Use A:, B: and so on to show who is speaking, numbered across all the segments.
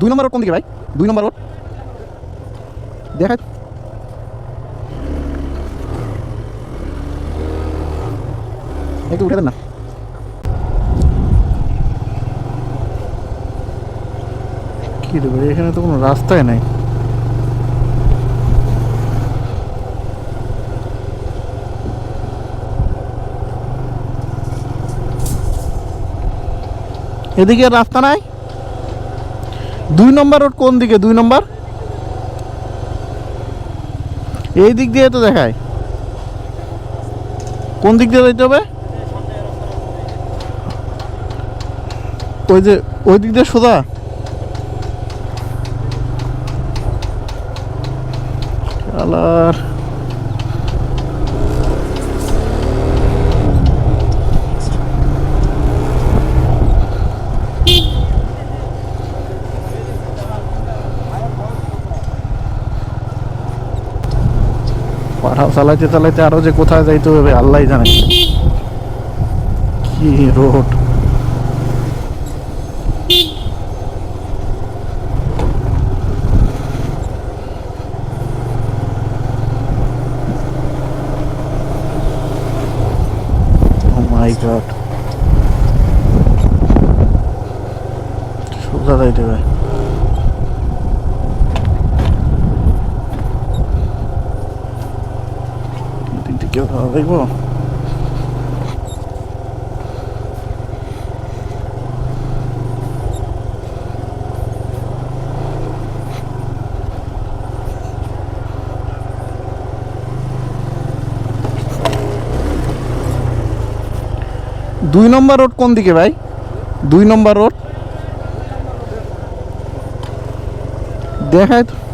A: দুই নম্বর রোড কোন দিকে ভাই? দুই নম্বর রোড। দেখা একটু উঠে দেন না এখানে তো কোনো রাস্তাই নাই। এদিকে রাস্তা নাই? দুই নম্বর রোড কোন দিকে? দুই নম্বর? এই দিক দিয়ে তো দেখায়। কোন দিক দিয়ে যেতে হবে? ওই যে, ওই দিক দিয়ে সোজা? শালার পাঠাও চালাইতে চালাইতে আরও যে কোথায় যাইতে হবে আল্লাহ জানে। কি রোড। মাই গড সোজা যাইতে হবে দিক দিয়ে কেউ ধরা দেখব দুই নম্বর রোড কোন দিকে ভাই? দুই নম্বর রোড? দেখায় তো।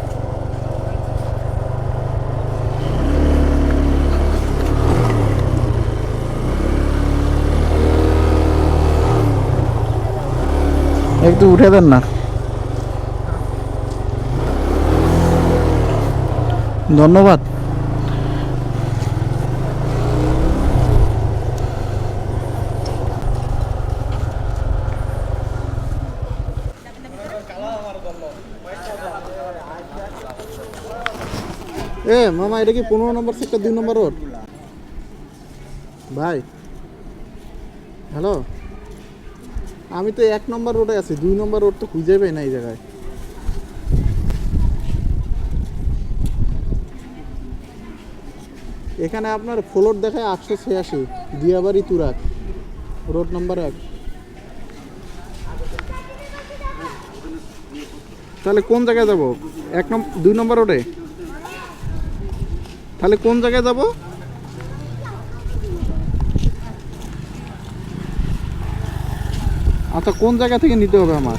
A: একটু উঠে দেন না। ধন্যবাদ। এ, মামা, এটা কি পনেরো নম্বর সেক্টর দুই নম্বর রোড ভাই হ্যালো আমি তো এক নম্বর রোডে আছি, দুই নম্বর রোড তো খুঁজে পাই না এই জায়গায়। এখানে আপনার ফ্লোর দেখায় আটশো ছিয়াশি, দিয়াবাড়ি তুরাক রোড নম্বর এক। তাহলে কোন জায়গায় যাব? এক নম্বর দুই নম্বর রোডে তাহলে কোন জায়গায় যাব? আচ্ছা কোন জায়গা থেকে নিতে হবে আমার?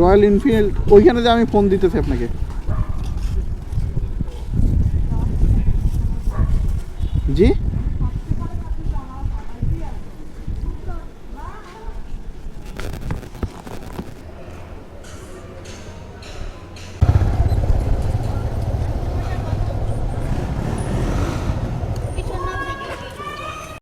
A: রয়্যাল এনফিল্ড, ওইখানে যে আমি ফোন দিতেছি আপনাকে। জি?